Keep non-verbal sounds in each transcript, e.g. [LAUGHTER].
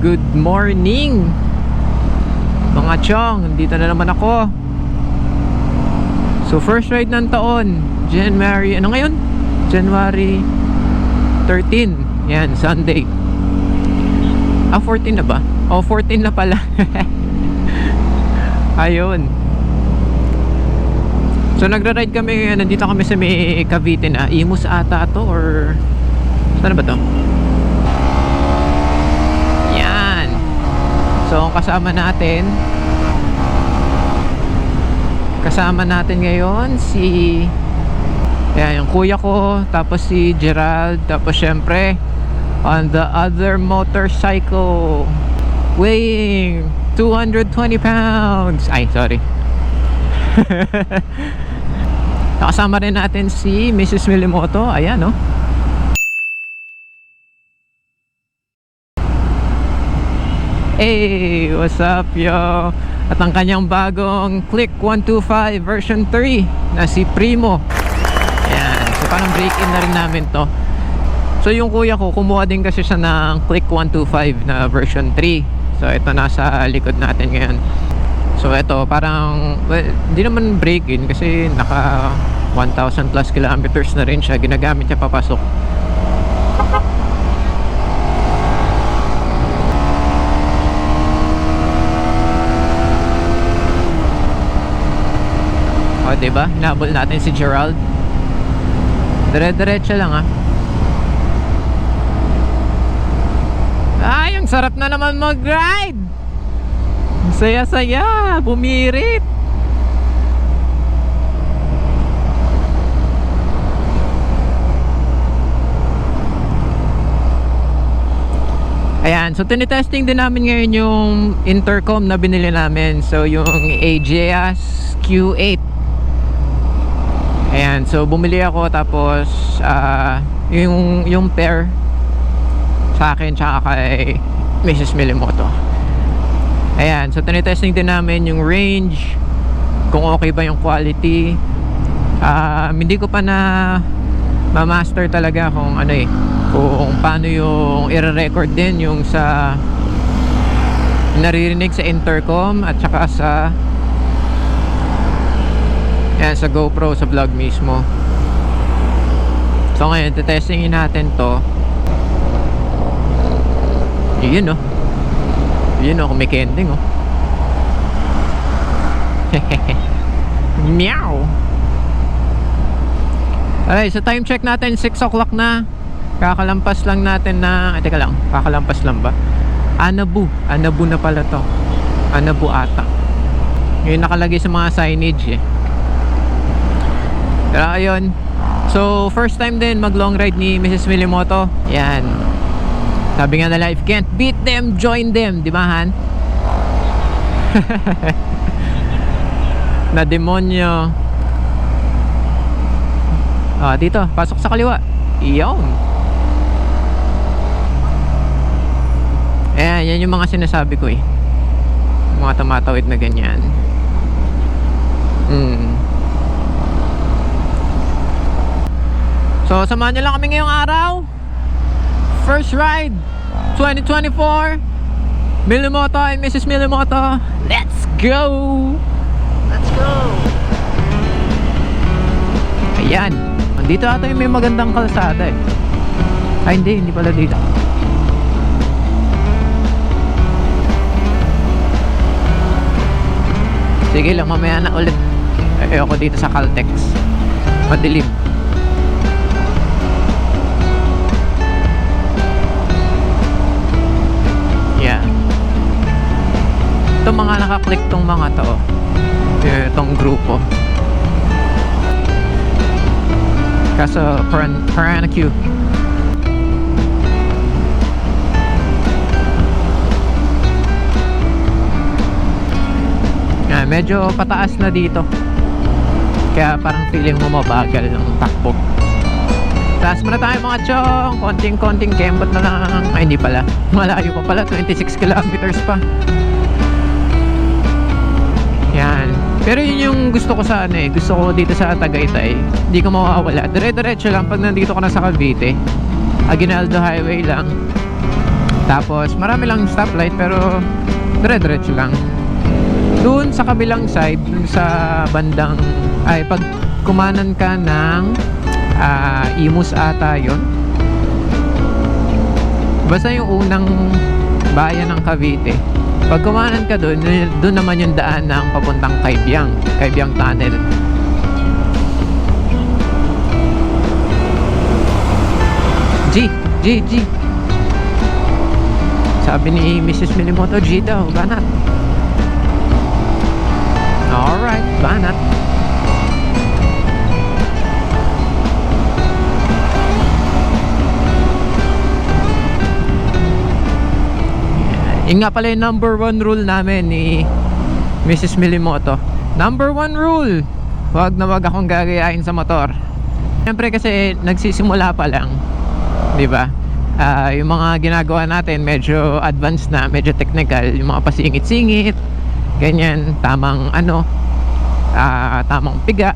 Good morning! Mga chong, dito na naman ako. So first ride ng taon, January, ano ngayon? January 13. Yan, Sunday. Ah, 14 na ba? Oh, 14 na pala. [LAUGHS] Ayun. So nagra-ride kami, nandito kami sa may Cavite na. Imus ata to or saan ba to? Yan. So kasama natin kasama natin ngayon si yan, yung kuya ko, tapos si Gerald, tapos syempre on the other motorcycle weighing 220 pounds. Ay, sorry. [LAUGHS] Nakasama rin natin si Mrs. Milimoto. Ayan, no? Hey, what's up, yo? At ang kanyang bagong Click 125 version 3 na si Primo. Ayan, so parang break-in na rin namin to. So yung kuya ko, kumuha din kasi siya ng Click 125 na version 3. So ito nasa likod natin ngayon. So ito parang well, hindi naman break-in kasi naka 1,000 plus kilometers na rin siya. Ginagamit niya papasok. O, di ba? Hinabol natin si Gerald. Dire-diretso lang ah. Ay, ang sarap na naman mag-ride! Ang saya-saya! Bumirit! Ayan, so tinitesting din namin ngayon yung intercom na binili namin. So yung AJAS Q8. Ayan, so bumili ako tapos ah, yung yung pair sa akin tsaka kay Mrs. Milimoto. Ayan, so tinitesting din namin yung range, kung okay ba yung quality. Ah, hindi ko pa na ma-master talaga kung ano eh, kung paano yung i-record din yung sa naririnig sa intercom at saka sa yan, sa GoPro, sa vlog mismo. So ngayon, testingin natin to. Yun oh. Yun oh, kumikending oh. [LAUGHS] Meow. Alright, so time check natin, 6 o'clock na. Kakalampas lang natin na, ay teka lang, kakalampas lang ba? Anabu, Anabu na pala to. Anabu ata. Yung nakalagay sa mga signage eh. Pero ayun. So, first time din mag long ride ni Mrs. Milimoto. Yan. Sabi nga nila, if can't beat them, join them. Di ba, Han? [LAUGHS] na demonyo. Ah, dito. Pasok sa kaliwa. Iyon. Ayan, yan yung mga sinasabi ko eh. Mga tumatawid na ganyan. Hmm. So, samahan nyo lang kami ngayong araw. First ride, 2024. Milimoto and Mrs. Milimoto. Let's go! Let's go! Ayan. Dito ata yung may magandang kalsada eh. Ay, hindi. Hindi pala dito. Sige lang, mamaya na ulit. Ayoko dito sa Caltex. Madilim. Nakaklik tong mga to. Itong grupo. Kaso, Paran Paranaque. Yan, medyo pataas na dito. Kaya parang feeling mo mabagal ng takbo. Taas muna tayo mga chong. Konting-konting kembot na lang. Ay, hindi pala. Malayo pa pala. 26 kilometers pa. Pero yun yung gusto ko sa ano eh. Gusto ko dito sa Tagaytay. Hindi ko mawawala. Dire-diretso lang pag nandito ka na sa Cavite. Aguinaldo Highway lang. Tapos marami lang stoplight pero dire-diretso lang. Doon sa kabilang side, dun sa bandang ay pag kumanan ka ng ah, Imus ata yon. Basta yung unang bayan ng Cavite. Pag kumanan ka doon, doon naman yung daan ng papuntang Kaibiyang, Kaibiyang Tunnel. G, G, G. Sabi ni Mrs. Minimoto, G daw, banat. Alright, banat. Yun nga pala yung number one rule namin ni Mrs. Milimoto. Number one rule, wag na wag akong gagayahin sa motor. Siyempre kasi nagsisimula pa lang, di ba? Ah, yung mga ginagawa natin medyo advanced na, medyo technical, yung mga pasingit-singit, ganyan, tamang ano, ah, tamang piga,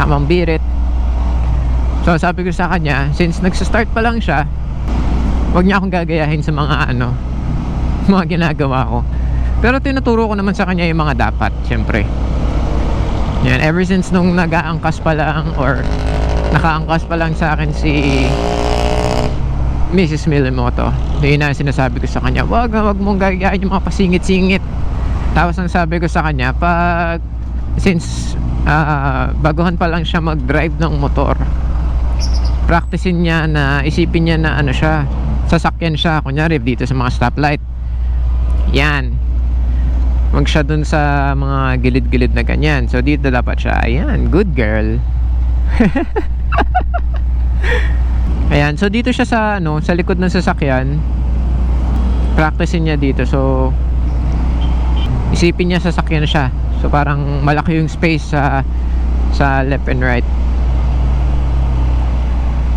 tamang birit. So sabi ko sa kanya, since nagsa-start pa lang siya, wag niya akong gagayahin sa mga ano, [LAUGHS] mga ginagawa ko. Pero tinuturo ko naman sa kanya yung mga dapat, syempre. Yan, ever since nung nag-aangkas pa lang or nakaangkas pa lang sa akin si Mrs. Milimoto. Yun na sinasabi ko sa kanya, wag, wag mong gagayahin yung mga pasingit-singit. Tapos ang sabi ko sa kanya, pag since ah, baguhan pa lang siya mag-drive ng motor, practicein niya na isipin niya na ano siya, sasakyan siya, kunyari dito sa mga stoplight. Yan. Wag siya dun sa mga gilid-gilid na ganyan. So dito dapat siya. Ayan, good girl. [LAUGHS] Ayan, so dito siya sa ano, sa likod ng sasakyan. Practicein niya dito. So isipin niya sasakyan siya. So parang malaki yung space sa sa left and right.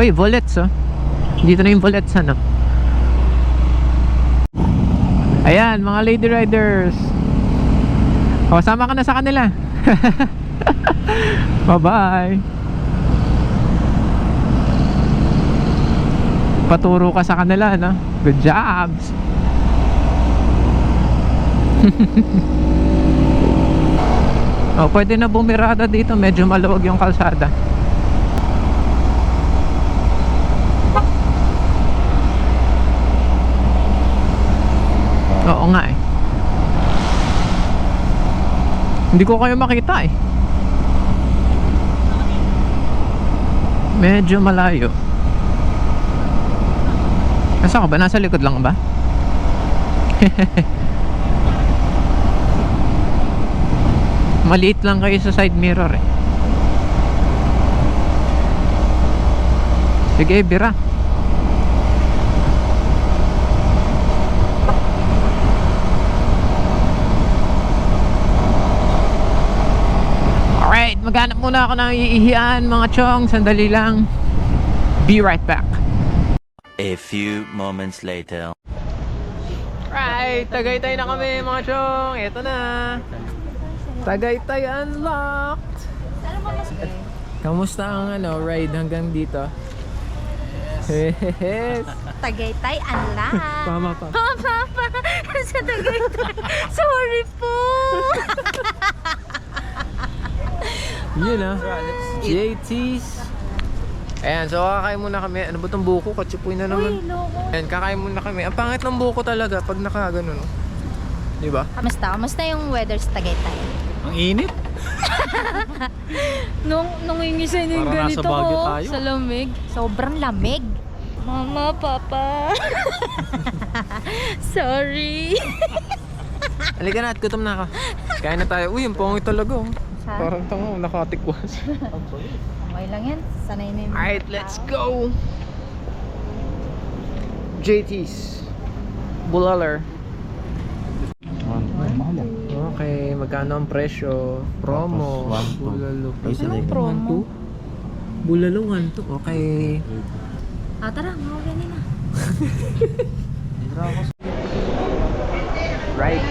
Uy, bullets oh. Dito na yung bullets ano. Ayan, mga lady riders. O, sama ka na sa kanila. [LAUGHS] Bye-bye. Paturo ka sa kanila, no? Good jobs. [LAUGHS] oh, pwede na bumirada dito. Medyo maluwag yung kalsada. Oo nga eh. Hindi ko kayo makita eh. Medyo malayo. Nasa ka ba? Nasa likod lang ba? [LAUGHS] Maliit lang kayo sa side mirror eh. Sige, bira. Alright, maghanap muna ako ng iihian mga chong. Sandali lang. Be right back. A few moments later. Right, Tagaytay na kami mga chong. Ito na. Tagaytay unlocked. Kamusta ang ano, ride hanggang dito? Yes. Tagaytay, unlock. Pama pa. Oh, Papa! [LAUGHS] Sa Tagaytay. Sorry po! [LAUGHS] Yun ah. JT's. Ayan, so kakain muna kami. Ano ba itong buko? Katsipoy na Uy, naman. loko. Ayan, kakain muna kami. Ang pangit ng buko talaga pag nakaganon. no? Di ba? Kamusta? Kamusta yung weather sa Tagaytay? Ang init. [LAUGHS] Nung, nung ingisan yung Parang nasa ganito Baguio ko tayo. sa lamig. Sobrang lamig. Mama, Papa. [LAUGHS] Sorry. Halika na at gutom na ako. Kain na tayo. Uy, ang pangit talaga. oh. Ha? Parang tanga, nakatikwas. [LAUGHS] Okay lang yan. Sanay na yung Alright, let's go! JT's. Bulaler. Okay, magkano ang presyo? Promo. Tapos, one, two. Bulalo. Anong promo? Bulalo, one, two. Okay. Ah, tara. Mga ganyan na. [LAUGHS] Right.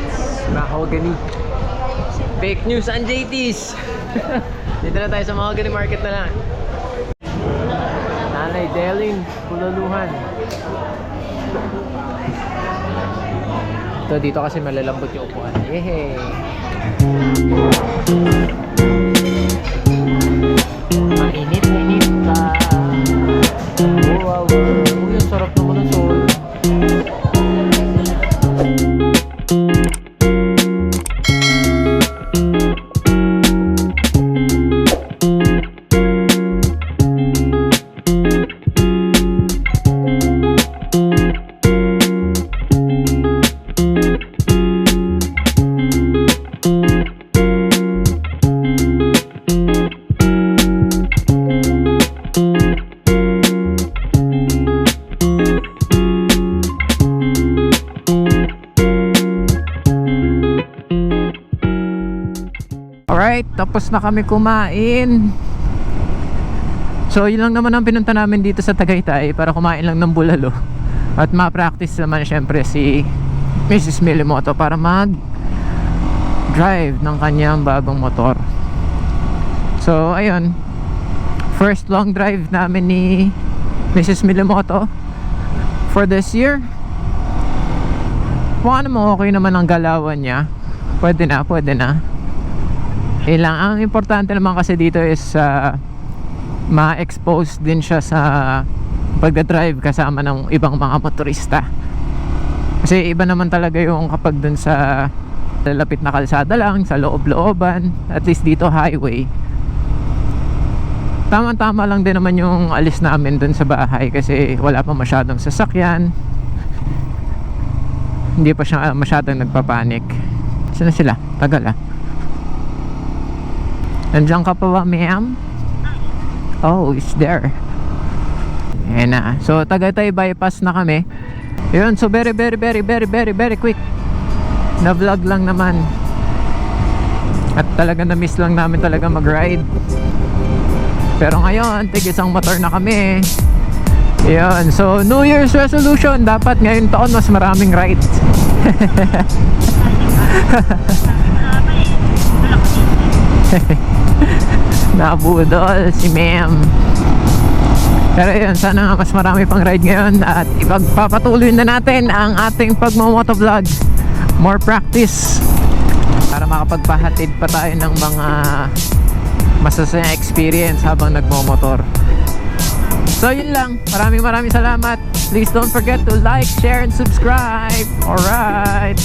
Mahogany. Fake news and JT's. [LAUGHS] Dito na tayo sa mga Mahogany Market na lang. Nanay Delin, Pulaluhan. Ito dito kasi malalambot yung upuan. Yehey! Tapos na kami kumain. So, yun lang naman ang pinunta namin dito sa Tagaytay para kumain lang ng bulalo. At ma-practice naman syempre si Mrs. Milimoto para mag drive ng kanyang bagong motor. So, ayun. First long drive namin ni Mrs. Milimoto for this year. Ano mo, okay naman ang galawan niya. Pwede na, pwede na. Ilang, ang importante naman kasi dito is uh, ma-expose din siya sa pagdadrive kasama ng ibang mga motorista. Kasi iba naman talaga yung kapag dun sa lalapit na kalsada lang, sa loob-looban, at least dito highway. Tama-tama lang din naman yung alis namin dun sa bahay kasi wala pa masyadong sasakyan. Hindi pa siya masyadong nagpapanik. Saan na sila? Tagal ah. Nandiyan ka pa ba, ma'am? Oh, it's there. Ayan na. So, Tagaytay bypass na kami. Yun, so very, very, very, very, very, very quick. Na-vlog lang naman. At talaga na-miss lang namin talaga mag-ride. Pero ngayon, tig isang motor na kami. Yun, so New Year's resolution, dapat ngayon taon mas maraming rides. [LAUGHS] [LAUGHS] Nabudol si ma'am. Pero yun, sana nga mas marami pang ride ngayon at ipagpapatuloy na natin ang ating pagmamotovlog. More practice para makapagpahatid pa tayo ng mga masasayang experience habang nagmomotor. So yun lang. Maraming maraming salamat. Please don't forget to like, share, and subscribe. Alright.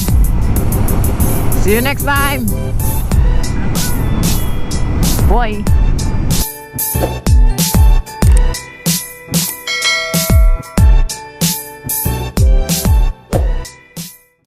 See you next time. Boy.